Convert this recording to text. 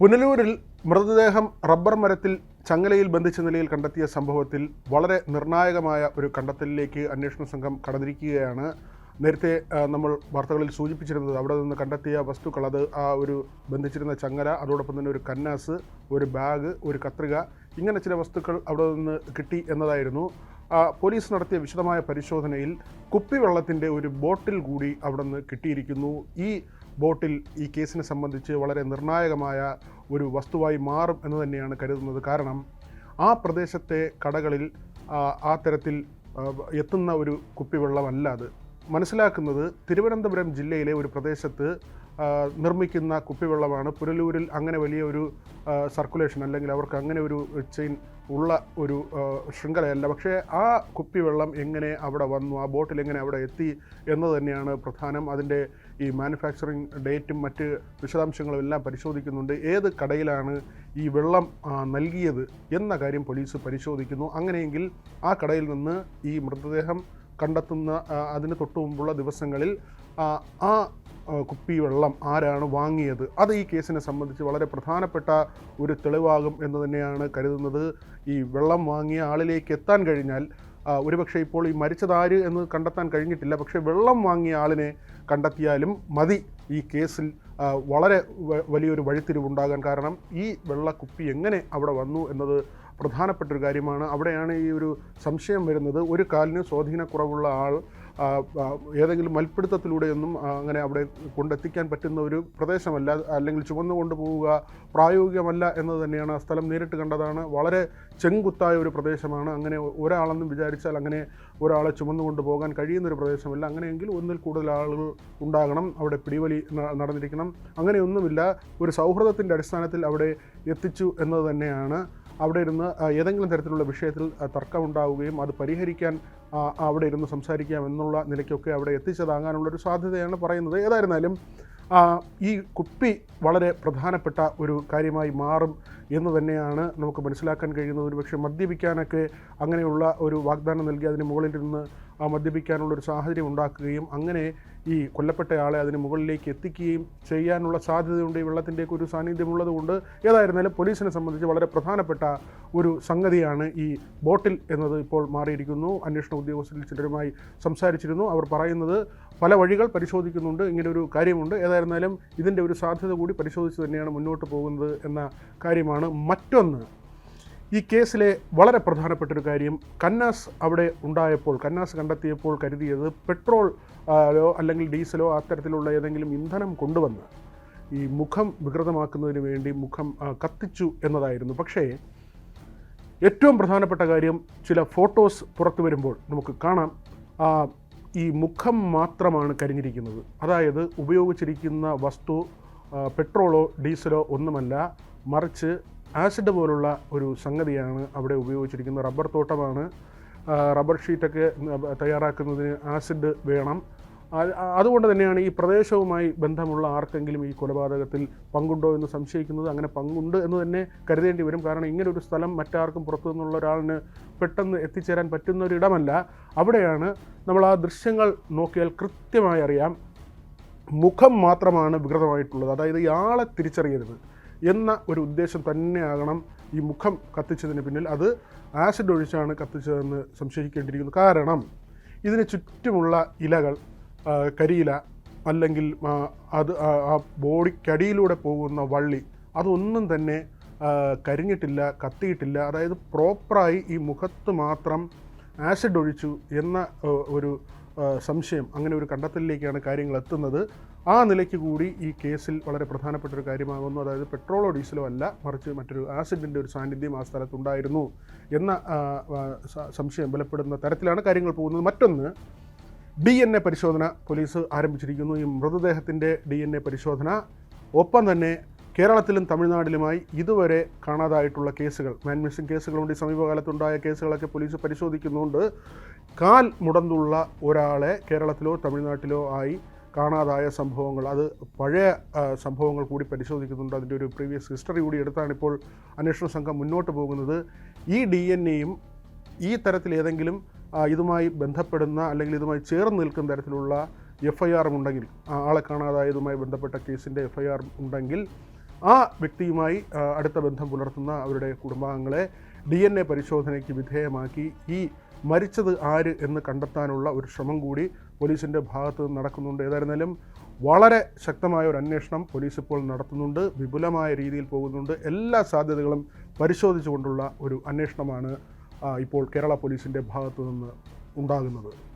പുനലൂരിൽ മൃതദേഹം റബ്ബർ മരത്തിൽ ചങ്ങലയിൽ ബന്ധിച്ച നിലയിൽ കണ്ടെത്തിയ സംഭവത്തിൽ വളരെ നിർണായകമായ ഒരു കണ്ടെത്തലിലേക്ക് അന്വേഷണ സംഘം കടന്നിരിക്കുകയാണ്. നേരത്തെ നമ്മൾ വാർത്തകളിൽ സൂചിപ്പിച്ചിരുന്നത് അവിടെ നിന്ന് കണ്ടെത്തിയ വസ്തുക്കൾ അത് ആ ഒരു ബന്ധിച്ചിരുന്ന ചങ്ങല അതോടൊപ്പം തന്നെ ഒരു കന്നാസ് ഒരു ബാഗ് ഒരു കത്രിക ഇങ്ങനെ ചില വസ്തുക്കൾ അവിടെ നിന്ന് കിട്ടി എന്നതായിരുന്നു. പോലീസ് നടത്തിയ വിശദമായ പരിശോധനയിൽ കുപ്പിവെള്ളത്തിന്റെ ഒരു ബോട്ടിൽ കൂടി അവിടെ നിന്ന് കിട്ടിയിരിക്കുന്നു. ഈ ബോട്ടിൽ ഈ കേസിനെ സംബന്ധിച്ച് വളരെ നിർണായകമായ ഒരു വസ്തുവായി മാറും എന്ന് തന്നെയാണ് കരുതുന്നത്. കാരണം ആ പ്രദേശത്തെ കടകളിൽ ആ, തരത്തിൽ എത്തുന്ന ഒരു കുപ്പിവെള്ളമല്ല അത്. മനസ്സിലാക്കുന്നത് തിരുവനന്തപുരം ജില്ലയിലെ ഒരു പ്രദേശത്ത് നിർമ്മിക്കുന്ന കുപ്പിവെള്ളമാണ്. പുനലൂരിൽ അങ്ങനെ വലിയ ഒരു സർക്കുലേഷൻ അല്ലെങ്കിൽ അവർക്ക് അങ്ങനെ ഒരു ചെയിൻ ഉള്ള ഒരു ശൃംഖലയല്ല. പക്ഷേ ആ കുപ്പിവെള്ളം എങ്ങനെ അവിടെ വന്നു ആ ബോട്ടിൽ എങ്ങനെ അവിടെ എത്തി എന്നത് തന്നെയാണ് പ്രധാനം. അതിന്റെ ഈ മാനുഫാക്ചറിങ് ഡേറ്റും മറ്റ് വിശദാംശങ്ങളും എല്ലാം പരിശോധിക്കുന്നുണ്ട്. ഏത് കടയിലാണ് ഈ വെള്ളം നൽകിയത് എന്ന കാര്യം പോലീസ് പരിശോധിക്കുന്നു. അങ്ങനെയെങ്കിൽ ആ കടയിൽ നിന്ന് ഈ മൃതദേഹം കണ്ടെത്തുന്ന അതിന് തൊട്ടു മുമ്പുള്ള ദിവസങ്ങളിൽ ആ, ആ വെള്ളം ആരാണ് വാങ്ങിയത്? അത് ഈ കേസിനെ സംബന്ധിച്ച് വളരെ പ്രധാനപ്പെട്ട ഒരു തെളിവാകും എന്ന് തന്നെയാണ് കരുതുന്നത്. ഈ വെള്ളം വാങ്ങിയ ആളിലേക്ക് എത്താൻ കഴിഞ്ഞാൽ ഒരുപക്ഷെ ഇപ്പോൾ ഈ മരിച്ചതാര് എന്ന് കണ്ടെത്താൻ കഴിഞ്ഞിട്ടില്ല. പക്ഷേ വെള്ളം വാങ്ങിയ ആളിനെ കണ്ടെത്തിയാലും മതി ഈ കേസിൽ വളരെ വലിയൊരു വഴിത്തിരിവുണ്ടാകാൻ കാരണം ഈ വെള്ളക്കുപ്പി എങ്ങനെ അവിടെ വന്നു എന്നത് പ്രധാനപ്പെട്ട ഒരു കാര്യമാണ്. അവിടെയാണ് ഈ ഒരു സംശയം വരുന്നത്. ഒരു കാലിന് സ്വാധീനക്കുറവുള്ള ആൾ ഏതെങ്കിലും മൽപ്പിടുത്തത്തിലൂടെയൊന്നും അങ്ങനെ അവിടെ കൊണ്ടെത്തിക്കാൻ പറ്റുന്ന ഒരു പ്രദേശമല്ല അല്ലെങ്കിൽ ചുമന്നു കൊണ്ടുപോവുക പ്രായോഗികമല്ല എന്നത് തന്നെയാണ് ആ സ്ഥലം നേരിട്ട് കണ്ടതാണ്. വളരെ ചെങ്കുത്തായ ഒരു പ്രദേശമാണ്. അങ്ങനെ ഒരാളെന്നും വിചാരിച്ചാൽ അങ്ങനെ ഒരാളെ ചുമന്നു കൊണ്ടുപോകാൻ കഴിയുന്ന ഒരു പ്രദേശമല്ല. അങ്ങനെയെങ്കിൽ ഒന്നിൽ കൂടുതൽ ആളുകൾ ഉണ്ടാകണം. അവിടെ പിടിവലി നടന്നിരിക്കണം. അങ്ങനെയൊന്നുമില്ല. ഒരു സൗഹൃദത്തിന്റെ അടിസ്ഥാനത്തിൽ അവിടെ എത്തിച്ചു എന്നത് തന്നെയാണ് അവിടെ ഇരുന്ന് ഏതെങ്കിലും തരത്തിലുള്ള വിഷയത്തിൽ തർക്കമുണ്ടാവുകയും അത് പരിഹരിക്കാൻ അവിടെ ഇരുന്ന് സംസാരിക്കാം എന്നുള്ള നിലയ്ക്കൊക്കെ അവിടെ എത്തിച്ചതാകാനുള്ളൊരു സാധ്യതയാണ് പറയുന്നത്. ഏതായിരുന്നാലും ഈ കുപ്പി വളരെ പ്രധാനപ്പെട്ട ഒരു കാര്യമായി മാറും. എന്ന് തന്നെയാണ് നമുക്ക് മനസ്സിലാക്കാൻ കഴിയുന്നത്. ഒരുപക്ഷെ മദ്യപിക്കാനൊക്കെ അങ്ങനെയുള്ള ഒരു വാഗ്ദാനം നൽകി അതിന് മുകളിൽ നിന്ന് ആ മദ്യപിക്കാനുള്ള ഒരു സാഹചര്യം ഉണ്ടാക്കുകയും അങ്ങനെ ഈ കൊല്ലപ്പെട്ടയാളെ അതിന് മുകളിലേക്ക് എത്തിക്കുകയും ചെയ്യാനുള്ള സാധ്യതയുണ്ട്. ഈ വെള്ളത്തിന്റെയൊക്കെ ഒരു സാന്നിധ്യമുള്ളത് കൊണ്ട് ഏതായിരുന്നാലും പോലീസിനെ സംബന്ധിച്ച് വളരെ പ്രധാനപ്പെട്ട ഒരു സംഗതിയാണ് ഈ ബോട്ടിൽ എന്നത് ഇപ്പോൾ മാറിയിരിക്കുന്നു. അന്വേഷണ ഉദ്യോഗസ്ഥരിൽ ചിലരുമായി സംസാരിച്ചിരുന്നു. അവർ പറയുന്നത് പല വഴികൾ പരിശോധിക്കുന്നുണ്ട് ഇങ്ങനെ ഒരു കാര്യമുണ്ട്. ഏതായിരുന്നാലും ഇതിന്റെ ഒരു സാധ്യത കൂടി പരിശോധിച്ച് തന്നെയാണ് മുന്നോട്ട് പോകുന്നത് എന്ന കാര്യമാണ് മറ്റൊന്ന് ഈ കേസിലെ വളരെ പ്രധാനപ്പെട്ട ഒരു കാര്യം കന്നാസ് അവിടെ ഉണ്ടായപ്പോൾ കന്നാസ് കണ്ടെത്തിയപ്പോൾ കരുതിയത് പെട്രോൾ അല്ലെങ്കിൽ ഡീസലോ അത്തരത്തിലുള്ള ഏതെങ്കിലും ഇന്ധനം കൊണ്ടുവന്ന് ഈ മുഖം വികൃതമാക്കുന്നതിന് വേണ്ടി മുഖം കത്തിച്ചു എന്നതായിരുന്നു. പക്ഷേ ഏറ്റവും പ്രധാനപ്പെട്ട കാര്യം ചില ഫോട്ടോസ് പുറത്തു വരുമ്പോൾ നമുക്ക് കാണാം. ഈ മുഖം മാത്രമാണ് കരിഞ്ഞിരിക്കുന്നത്. അതായത് ഉപയോഗിച്ചിരിക്കുന്ന വസ്തു പെട്രോളോ ഡീസലോ ഒന്നുമല്ല. മറിച്ച് ആസിഡ് പോലുള്ള ഒരു സംഗതിയാണ് അവിടെ ഉപയോഗിച്ചിരിക്കുന്നത്. റബ്ബർ തോട്ടമാണ്. റബ്ബർ ഷീറ്റൊക്കെ തയ്യാറാക്കുന്നതിന് ആസിഡ് വേണം. അതുകൊണ്ട് തന്നെയാണ് ഈ പ്രദേശവുമായി ബന്ധമുള്ള ആർക്കെങ്കിലും ഈ കൊലപാതകത്തിൽ പങ്കുണ്ടോ എന്ന് സംശയിക്കുന്നത്. അങ്ങനെ പങ്കുണ്ട് എന്ന് തന്നെ കരുതേണ്ടി വരും. കാരണം ഇങ്ങനെ ഒരു സ്ഥലം മറ്റാർക്കും പുറത്തു നിന്നുള്ള ഒരാളിന് പെട്ടെന്ന് എത്തിച്ചേരാൻ പറ്റുന്ന ഒരു ഇടമല്ല അവിടെയാണ് നമ്മൾ ആ ദൃശ്യങ്ങൾ നോക്കിയാൽ കൃത്യമായി അറിയാം. മുഖം മാത്രമാണ് വികൃതമായിട്ടുള്ളത്. അതായത് ഇയാളെ തിരിച്ചറിയരുത്. എന്ന ഒരു ഉദ്ദേശം തന്നെയാകണം ഈ മുഖം കത്തിച്ചതിന് പിന്നിൽ. അത് ആസിഡ് ഒഴിച്ചാണ് കത്തിച്ചതെന്ന് സംശയിക്കേണ്ടിയിരിക്കുന്നു. കാരണം ഇതിന് ചുറ്റുമുള്ള ഇലകൾ കരിയില അല്ലെങ്കിൽ അത് ആ ബോഡിക്കടിയിലൂടെ പോകുന്ന വള്ളി അതൊന്നും തന്നെ കരിഞ്ഞിട്ടില്ല കത്തിയിട്ടില്ല. അതായത് പ്രോപ്പറായി ഈ മുഖത്ത് മാത്രം ആസിഡ് ഒഴിച്ചു എന്ന ഒരു സംശയം അങ്ങനെ ഒരു കണ്ടെത്തലിലേക്കാണ് കാര്യങ്ങൾ എത്തുന്നത്. ആ നിലയ്ക്ക് കൂടി ഈ കേസിൽ വളരെ പ്രധാനപ്പെട്ട ഒരു കാര്യമാകുന്നു. അതായത് പെട്രോളോ ഡീസലോ അല്ല മറിച്ച് മറ്റൊരു ആസിഡിന്റെ ഒരു സാന്നിധ്യം ആ സ്ഥലത്തുണ്ടായിരുന്നു എന്ന സംശയം ബലപ്പെടുന്ന തരത്തിലാണ് കാര്യങ്ങൾ പോകുന്നത്. മറ്റൊന്ന് ഡി എൻ എ പരിശോധന പോലീസ് ആരംഭിച്ചിരിക്കുന്നു. ഈ മൃതദേഹത്തിന്റെ ഡി എൻ എ പരിശോധന ഒപ്പം തന്നെ കേരളത്തിലും തമിഴ്നാട്ടിലുമായി ഇതുവരെ കാണാതായിട്ടുള്ള കേസുകൾ മാൻ മിസ്സിംഗ് കേസുകളുണ്ട് ഈ സമീപകാലത്തുണ്ടായ കേസുകളൊക്കെ പോലീസ് പരിശോധിക്കുന്നുണ്ട്. കാൽ മുടന്നുള്ള ഒരാളെ കേരളത്തിലോ തമിഴ്നാട്ടിലോ ആയി കാണാതായ സംഭവങ്ങൾ അത് പഴയ സംഭവങ്ങൾ കൂടി പരിശോധിക്കുന്നുണ്ട്. അതിന്റെ ഒരു പ്രീവിയസ് ഹിസ്റ്ററി കൂടി എടുത്താണ് ഇപ്പോൾ അന്വേഷണ സംഘം മുന്നോട്ട് പോകുന്നത്. ഈ ഡി എൻ എയും ഈ തരത്തിൽ ഏതെങ്കിലും ഇതുമായി ബന്ധപ്പെടുന്ന അല്ലെങ്കിൽ ഇതുമായി ചേർന്ന് നിൽക്കുന്ന തരത്തിലുള്ള എഫ് ഐ ആറും ഉണ്ടെങ്കിൽ ആളെ കാണാതായതുമായി ബന്ധപ്പെട്ട കേസിന്റെ എഫ് ഐ ആർ ഉണ്ടെങ്കിൽ ആ വ്യക്തിയുമായി അടുത്ത ബന്ധം പുലർത്തുന്ന അവരുടെ കുടുംബാംഗങ്ങളെ ഡി എൻ എ പരിശോധനയ്ക്ക് വിധേയമാക്കി. ഈ മരിച്ചത് ആര് എന്ന് കണ്ടെത്താനുള്ള ഒരു ശ്രമം കൂടി പോലീസിന്റെ ഭാഗത്ത് നടക്കുന്നുണ്ട്. ഏതായിരുന്നാലും വളരെ ശക്തമായ ഒരു അന്വേഷണം പോലീസ് ഇപ്പോൾ നടത്തുന്നുണ്ട്. വിപുലമായ രീതിയിൽ പോകുന്നുണ്ട്. എല്ലാ സാധ്യതകളും പരിശോധിച്ചുകൊണ്ടുള്ള ഒരു അന്വേഷണമാണ് ഇപ്പോൾ കേരള പോലീസിന്റെ ഭാഗത്തു നിന്ന് ഉണ്ടാകുന്നത്.